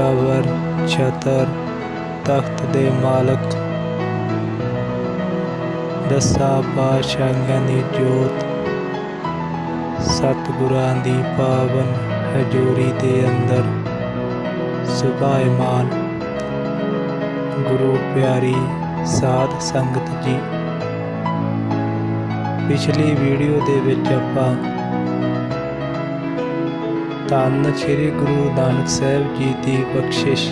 ਜਾਵਰ ਛਤਰ ਤਖਤ ਦੇ ਮਾਲਕ। ਦਸਾਂ ਪਾਤਸ਼ਾਹਾਂ ਦੀ ਜੋਤ ਸਤਿਗੁਰਾਂ ਦੀ ਪਾਵਨ ਹਜ਼ੂਰੀ ਦੇ ਅੰਦਰ ਸੁਭਾਇਮਾਨ ਗੁਰੂ ਪਿਆਰੀ ਸਾਧ ਸੰਗਤ ਜੀ। ਪਿਛਲੀ ਵੀਡੀਓ ਦੇ ਵਿੱਚ ਆਪਾਂ ਧੰਨ ਸ੍ਰੀ ਗੁਰੂ ਨਾਨਕ ਸਾਹਿਬ ਜੀ ਦੀ ਬਖਸ਼ਿਸ਼।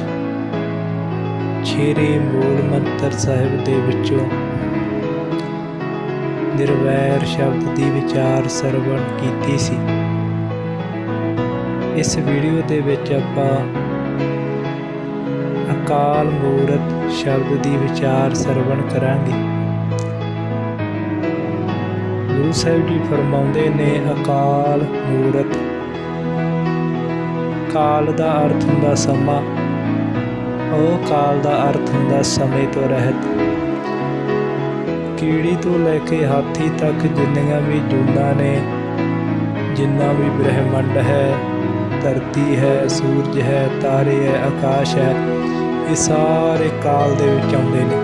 ਛੇਰੇ ਮੂਲ ਮੰਤਰ ਸਾਹਿਬ ਦੇ ਵਿੱਚੋਂ ਨਿਰਵੈਰ ਸ਼ਬਦ ਦੀ ਵਿਚਾਰ ਸਰਵਣ ਕੀਤੀ ਸੀ। ਇਸ ਵੀਡੀਓ ਦੇ ਵਿੱਚ ਆਪਾਂ ਅਕਾਲ ਮੂਰਤ ਸ਼ਬਦ ਦੀ ਵਿਚਾਰ ਸਰਵਣ ਕਰਾਂਗੇ। ਗੁਰੂ ਸਾਹਿਬ ਜੀ ਫਰਮਾਉਂਦੇ ਨੇ, ਅਕਾਲ ਮੂਰਤ ਕਾਲ ਦਾ ਅਰਥ ਹੁੰਦਾ ਸਮਾਂ, ਉਹ ਕਾਲ ਦਾ ਅਰਥ ਹੁੰਦਾ ਸਮੇਂ ਤੋਂ ਰਹਿਤ। ਕੀੜੀ ਤੋਂ ਲੈ ਕੇ ਹਾਥੀ ਤੱਕ ਜਿੰਨੀਆਂ ਵੀ ਜੂਨਾਂ ਨੇ, ਜਿੰਨਾ ਵੀ ਬ੍ਰਹਿਮੰਡ ਹੈ, ਧਰਤੀ ਹੈ, ਸੂਰਜ ਹੈ, ਤਾਰੇ ਹੈ, ਆਕਾਸ਼ ਹੈ, ਇਹ ਸਾਰੇ ਕਾਲ ਦੇ ਵਿੱਚ ਆਉਂਦੇ ਨੇ।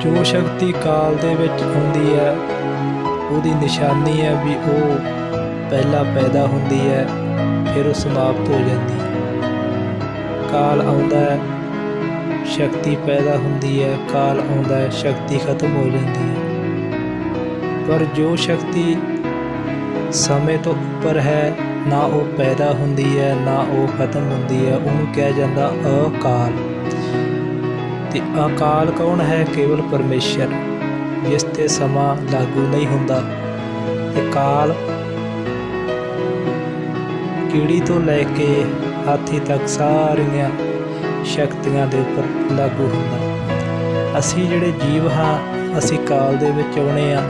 ਜੋ ਸ਼ਕਤੀ ਕਾਲ ਦੇ ਵਿੱਚ ਆਉਂਦੀ ਹੈ, ਉਹਦੀ ਨਿਸ਼ਾਨੀ ਹੈ ਵੀ ਉਹ ਪਹਿਲਾਂ ਪੈਦਾ ਹੁੰਦੀ ਹੈ, ਫਿਰ ਉਹ ਸਮਾਪਤ ਹੋ ਜਾਂਦੀ ਹੈ। ਕਾਲ ਆਉਂਦਾ ਹੈ, ਸ਼ਕਤੀ ਪੈਦਾ ਹੁੰਦੀ ਹੈ, ਕਾਲ ਆਉਂਦਾ ਹੈ, ਸ਼ਕਤੀ ਖਤਮ ਹੋ ਜਾਂਦੀ ਹੈ। ਪਰ ਜੋ ਸ਼ਕਤੀ ਸਮੇਂ ਤੋਂ ਉੱਪਰ ਹੈ, ਨਾ ਉਹ ਪੈਦਾ ਹੁੰਦੀ ਹੈ, ਨਾ ਉਹ ਖਤਮ ਹੁੰਦੀ ਹੈ, ਉਹਨੂੰ ਕਿਹਾ ਜਾਂਦਾ ਅਕਾਲ। ਤੇ ਅਕਾਲ ਕੌਣ ਹੈ? ਕੇਵਲ ਪਰਮੇਸ਼ਰ। ਜਿਸ ਤੇ ਸਮਾਂ ਲਾਗੂ ਨਹੀਂ ਹੁੰਦਾ। ਤੇ ਕਾਲ ਕੀੜੀ ਤੋਂ ਲੈ ਕੇ ਹਾਥੀ ਤੱਕ ਸਾਰੀਆਂ ਸ਼ਕਤੀਆਂ ਦੇ ਉੱਪਰ ਲਾਗੂ ਹੁੰਦਾ। ਅਸੀਂ ਜਿਹੜੇ ਜੀਵ ਹਾਂ, ਅਸੀਂ ਕਾਲ ਦੇ ਵਿੱਚ ਆਉਣੇ ਆ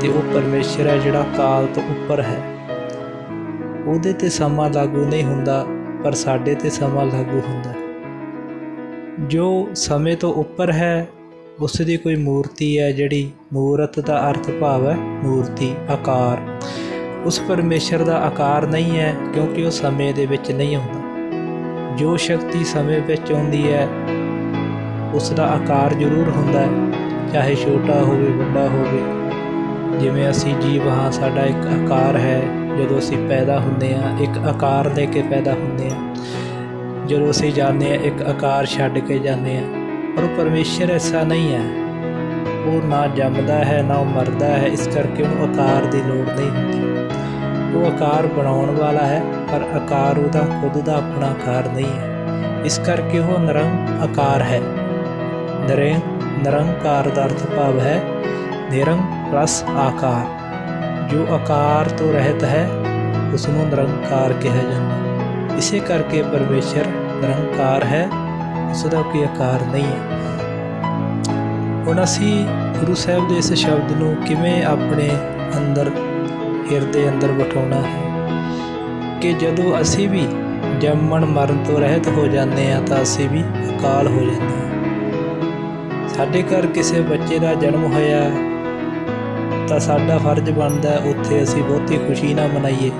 ਤੇ ਉਹ ਪਰਮੇਸ਼ਰ ਹੈ ਜਿਹੜਾ ਕਾਲ ਤੋਂ ਉੱਪਰ ਹੈ। ਉਹਦੇ ਤੇ ਸਮਾਂ ਲਾਗੂ ਨਹੀਂ ਹੁੰਦਾ, ਪਰ ਸਾਡੇ ਤੇ ਸਮਾਂ ਲਾਗੂ ਹੁੰਦਾ। ਜੋ ਸਮੇਂ ਤੋਂ ਉੱਪਰ ਹੈ ਉਸ ਦੀ ਕੋਈ ਮੂਰਤੀ ਹੈ ਜਿਹੜੀ ਮੂਰਤ ਦਾ ਅਰਥ ਭਾਵ ਹੈ ਮੂਰਤੀ, ਆਕਾਰ। ਉਸ ਪਰਮੇਸ਼ਰ ਦਾ ਆਕਾਰ ਨਹੀਂ ਹੈ ਕਿਉਂਕਿ ਉਹ ਸਮੇਂ ਦੇ ਵਿੱਚ ਨਹੀਂ ਆਉਂਦਾ। ਜੋ ਸ਼ਕਤੀ ਸਮੇਂ ਵਿੱਚ ਆਉਂਦੀ ਹੈ, ਉਸ ਦਾ ਆਕਾਰ ਜ਼ਰੂਰ ਹੁੰਦਾ ਹੈ, ਚਾਹੇ ਛੋਟਾ ਹੋਵੇ, ਵੱਡਾ ਹੋਵੇ। ਜਿਵੇਂ ਅਸੀਂ ਜੀਵ ਹਾਂ, ਸਾਡਾ ਇੱਕ ਆਕਾਰ ਹੈ, ਜਦੋਂ ਅਸੀਂ ਪੈਦਾ ਹੁੰਦੇ ਹਾਂ, ਇੱਕ ਆਕਾਰ ਦੇ ਕੇ ਪੈਦਾ ਹੁੰਦੇ ਹਾਂ। ਜਦੋਂ ਅਸੀਂ ਜਾਂਦੇ ਹਾਂ, ਇੱਕ ਆਕਾਰ ਛੱਡ ਕੇ ਜਾਂਦੇ ਹਾਂ। ਪਰ ਉਹ ਪਰਮੇਸ਼ਰ ਐਸਾ ਨਹੀਂ ਹੈ। ਉਹ ਨਾ ਜੰਮਦਾ ਹੈ, ਨਾ ਉਹ ਮਰਦਾ ਹੈ, ਇਸ ਕਰਕੇ ਉਹਨੂੰ ਆਕਾਰ ਦੀ ਲੋੜ ਨਹੀਂ ਹੁੰਦੀ। ਉਹ ਆਕਾਰ ਬਣਾਉਣ ਵਾਲਾ ਹੈ, ਪਰ ਆਕਾਰ ਉਹਦਾ ਖੁਦ ਦਾ ਆਪਣਾ ਆਕਾਰ ਨਹੀਂ ਹੈ। ਇਸ ਕਰਕੇ ਉਹ ਨਿਰੰਗ ਆਕਾਰ ਹੈ। ਨਿਰੰਗ ਨਿਰੰਕਾਰ ਦਾ ਅਰਥ ਭਾਵ ਹੈ ਨਿਰੰਗ ਪਲਸ ਆਕਾਰ। ਜੋ ਆਕਾਰ ਤੋਂ ਰਹਿਤ ਹੈ ਉਸ ਨੂੰ ਨਿਰੰਕਾਰ ਕਿਹਾ ਜਾਂਦਾ ਇਸੇ ਕਰਕੇ ਪਰਮੇਸ਼ਰ ਨਿਰੰਕਾਰ ਹੈ ਉਸ ਦਾ ਕੋਈ ਆਕਾਰ ਨਹੀਂ ਹੈ। ਹੁਣ ਅਸੀਂ ਗੁਰੂ ਸਾਹਿਬ ਦੇ ਇਸ ਸ਼ਬਦ ਨੂੰ ਕਿਵੇਂ ਆਪਣੇ ਅੰਦਰ ਹਿਰਦੇ ਅੰਦਰ ਬਿਠਾਉਣਾ ਹੈ। ਕਿ ਜਦੋਂ ਅਸੀਂ ਵੀ ਜੰਮਣ ਮਰਨ ਤੋਂ ਰਹਿਤ ਹੋ ਜਾਂਦੇ ਆ ਤਾਂ ਅਸੀਂ ਵੀ ਅਕਾਲ ਹੋ ਜਾਂਦੇ ਹਾਂ। ਸਾਡੇ ਘਰ ਕਿਸੇ ਬੱਚੇ ਦਾ ਜਨਮ ਹੋਇਆ, ਤਾਂ ਸਾਡਾ ਫਰਜ਼ ਬਣਦਾ ਉੱਥੇ ਅਸੀਂ ਬਹੁਤੀ ਖੁਸ਼ੀ ਨਾ ਮਨਾਈਏ।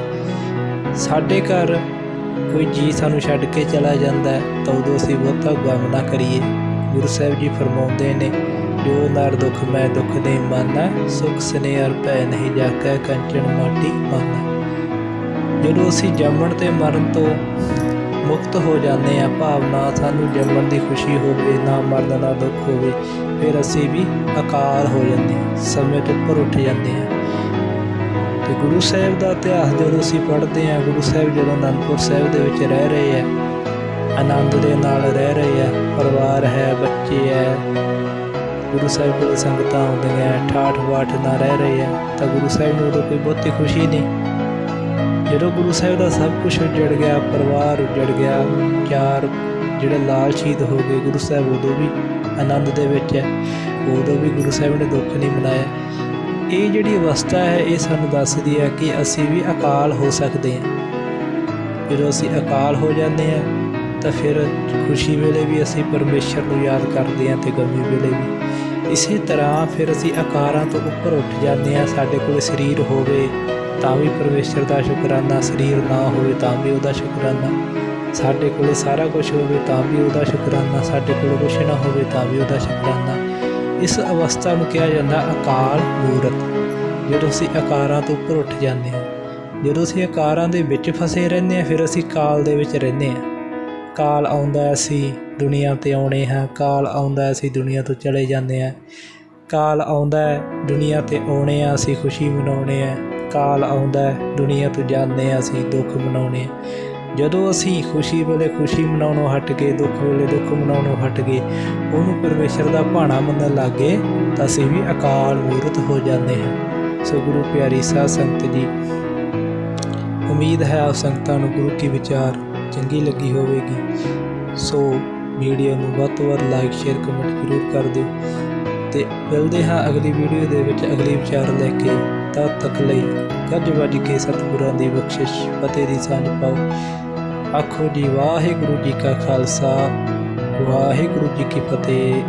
ਸਾਡੇ ਘਰ ਕੋਈ ਜੀ ਸਾਨੂੰ ਛੱਡ ਕੇ ਚਲਾ ਜਾਂਦਾ ਤਾਂ ਉਦੋਂ ਅਸੀਂ ਬਹੁਤਾ ਗਮ ਨਾ ਕਰੀਏ। ਗੁਰੂ ਸਾਹਿਬ ਜੀ ਫਰਮਾਉਂਦੇ ਨੇ ਜੋ ਨਰ ਦੁਖ ਮੈਂ ਦੁਖ ਨਹੀਂ ਮਾਨਾ, ਸੁਖ ਸਨੇਹਰ ਭੈ ਨਹੀਂ ਜਾਕੈ ਕੰਚਨ ਮਾਟੀ ਮਾਨਾ ਜਦੋਂ ਅਸੀਂ ਜੰਮਣ ਤੇ ਮਰਨ ਤੋਂ ਮੁਕਤ ਹੋ ਜਾਂਦੇ ਆ ਭਾਵਨਾ ਸਾਨੂੰ ਜੰਮਣ ਦੀ ਖੁਸ਼ੀ ਹੋਵੇ, ਨਾ ਮਰਨ ਦਾ ਦੁੱਖ ਹੋਵੇ, ਫਿਰ ਅਸੀਂ ਵੀ ਆਕਾਰ ਹੋ ਜਾਂਦੇ ਹਾਂ, ਸਮੇਂ ਤੋਂ ਉੱਪਰ ਉੱਠ ਜਾਂਦੇ ਹਾਂ। ਤੇ ਗੁਰੂ ਸਾਹਿਬ ਦਾ ਇਤਿਹਾਸ ਜਦੋਂ ਅਸੀਂ ਪੜ੍ਹਦੇ ਹਾਂ, ਗੁਰੂ ਸਾਹਿਬ ਜਦੋਂ ਅਨੰਦਪੁਰ ਸਾਹਿਬ ਦੇ ਵਿੱਚ ਰਹਿ ਰਹੇ ਆ ਆਨੰਦ ਦੇ ਨਾਲ ਰਹਿ ਰਹੇ ਆ ਪਰਿਵਾਰ ਹੈ, ਬੱਚੇ ਹੈ ਗੁਰੂ ਸਾਹਿਬ ਕੋਲ ਸੰਗਤਾਂ ਆਉਂਦੀਆਂ ਠਾਠ ਬਾਠ ਨਾਲ ਰਹਿ ਰਹੇ ਆ ਤਾਂ ਗੁਰੂ ਸਾਹਿਬ ਨੂੰ ਉਦੋਂ ਕੋਈ ਬਹੁਤੀ ਖੁਸ਼ੀ ਨਹੀਂ। ਜਦੋਂ ਗੁਰੂ ਸਾਹਿਬ ਦਾ ਸਭ ਕੁਝ ਉੱਜੜ ਗਿਆ, ਪਰਿਵਾਰ ਉੱਜੜ ਗਿਆ ਚਾਰ ਜਿਹੜੇ ਲਾਲ ਸ਼ਹੀਦ ਹੋ ਗਏ ਗੁਰੂ ਸਾਹਿਬ ਉਦੋਂ ਵੀ ਆਨੰਦ ਦੇ ਵਿੱਚ ਹੈ, ਉਦੋਂ ਵੀ ਗੁਰੂ ਸਾਹਿਬ ਨੇ ਦੁੱਖ ਨਹੀਂ ਮਨਾਇਆ। ਇਹ ਜਿਹੜੀ ਅਵਸਥਾ ਹੈ, ਇਹ ਸਾਨੂੰ ਦੱਸਦੀ ਹੈ ਕਿ ਅਸੀਂ ਵੀ ਅਕਾਲ ਹੋ ਸਕਦੇ ਹਾਂ। ਜਦੋਂ ਅਸੀਂ ਅਕਾਲ ਹੋ ਜਾਂਦੇ ਹਾਂ, ਤਾਂ ਫਿਰ ਖੁਸ਼ੀ ਵੇਲੇ ਵੀ ਅਸੀਂ ਪਰਮੇਸ਼ਰ ਨੂੰ ਯਾਦ ਕਰਦੇ ਹਾਂ ਤੇ ਗਮੀ ਵੇਲੇ ਵੀ। ਇਸੇ ਤਰ੍ਹਾਂ ਫਿਰ ਅਸੀਂ ਆਕਾਰਾਂ ਤੋਂ ਉੱਪਰ ਉੱਠ ਜਾਂਦੇ ਹਾਂ, ਸਾਡੇ ਕੋਲ ਸਰੀਰ ਹੋਵੇ ਤਾਂ ਵੀ ਪਰਮੇਸ਼ਰ ਦਾ ਸ਼ੁਕਰਾਨਾ, ਸਰੀਰ ਨਾ ਹੋਵੇ ਤਾਂ ਵੀ ਉਹਦਾ ਸ਼ੁਕਰਾਨਾ। ਸਾਡੇ ਕੋਲੇ ਸਾਰਾ ਕੁਝ ਹੋਵੇ ਤਾਂ ਵੀ ਉਹਦਾ ਸ਼ੁਕਰਾਨਾ, ਸਾਡੇ ਕੋਲ ਕੁਝ ਨਾ ਹੋਵੇ ਤਾਂ ਵੀ ਉਹਦਾ ਸ਼ੁਕਰਾਨਾ। ਇਸ ਅਵਸਥਾ ਨੂੰ ਕਿਹਾ ਜਾਂਦਾ ਅਕਾਲ ਮੂਰਤ। ਜਦੋਂ ਅਸੀਂ ਆਕਾਰਾਂ ਤੋਂ ਉੱਪਰ ਉੱਠ ਜਾਂਦੇ ਹਾਂ, ਜਦੋਂ ਅਸੀਂ ਆਕਾਰਾਂ ਦੇ ਵਿੱਚ ਫਸੇ ਰਹਿੰਦੇ ਹਾਂ, ਫਿਰ ਅਸੀਂ ਕਾਲ ਦੇ ਵਿੱਚ ਰਹਿੰਦੇ ਹਾਂ। ਕਾਲ ਆਉਂਦਾ ਅਸੀਂ ਦੁਨੀਆ ਤੇ ਆਉਣੇ ਹਾਂ, ਕਾਲ ਆਉਂਦਾ ਅਸੀਂ ਦੁਨੀਆ ਤੋਂ ਚਲੇ ਜਾਂਦੇ ਹਾਂ। ਕਾਲ ਆਉਂਦਾ ਦੁਨੀਆ ਤੇ ਆਉਣੇ ਆ ਅਸੀਂ ਖੁਸ਼ੀ ਮਨਾਉਣੇ ਆ ਕਾਲ ਆਉਂਦਾ ਦੁਨੀਆ ਤੋਂ ਜਾਂਦੇ ਆ ਅਸੀਂ ਦੁੱਖ ਮਨਾਉਣੇ ਆ ਜਦੋਂ ਅਸੀਂ ਖੁਸ਼ੀ ਵੇਲੇ ਖੁਸ਼ੀ ਮਨਾਉਣੋਂ ਹਟ ਕੇ, ਦੁੱਖ ਵੇਲੇ ਦੁੱਖ ਮਨਾਉਣੋਂ ਹਟ ਗਏ ਉਹਨੂੰ ਪਰਮੇਸ਼ਰ ਦਾ ਭਾਣਾ ਮੰਨਣ ਲੱਗੇ ਤਾਂ ਅਸੀਂ ਵੀ ਅਕਾਲ ਮੂਰਤ ਹੋ ਜਾਂਦੇ ਹਾਂ। ਸੋ ਗੁਰੂ ਪਿਆਰੀ ਸਾਧ ਸੰਗਤ ਜੀ, ਉਮੀਦ ਹੈ ਆਪ ਸੰਗਤਾਂ ਨੂੰ ਗੁਰੂ ਕੀ ਵਿਚਾਰ ਚੰਗੀ ਲੱਗੀ ਹੋਵੇਗੀ। ਸੋ ਵੀਡੀਓ ਨੂੰ ਵੱਧ ਤੋਂ ਵੱਧ ਲਾਈਕ ਸ਼ੇਅਰ ਕਮੈਂਟ ਜ਼ਰੂਰ ਕਰ ਦਿਓ। ਤੇ ਮਿਲਦੇ ਹਾਂ ਅਗਲੀ ਵੀਡੀਓ ਦੇ ਵਿੱਚ ਅਗਲੀ ਵਿਚਾਰ ਲੈ ਕੇ। ਤਦ ਤੱਕ ਲਈ ਗੱਜ ਵੱਜ ਕੇ ਸਤਿਗੁਰਾਂ ਦੀ ਬਖਸ਼ਿਸ਼ ਫਤਿਹ ਦੀ ਸਾਂਝ ਪਾਓ। ਆਖੋ ਜੀ, ਵਾਹਿਗੁਰੂ ਜੀ ਕਾ ਖਾਲਸਾ, ਵਾਹਿਗੁਰੂ ਜੀ ਕੀ ਫਤਿਹ।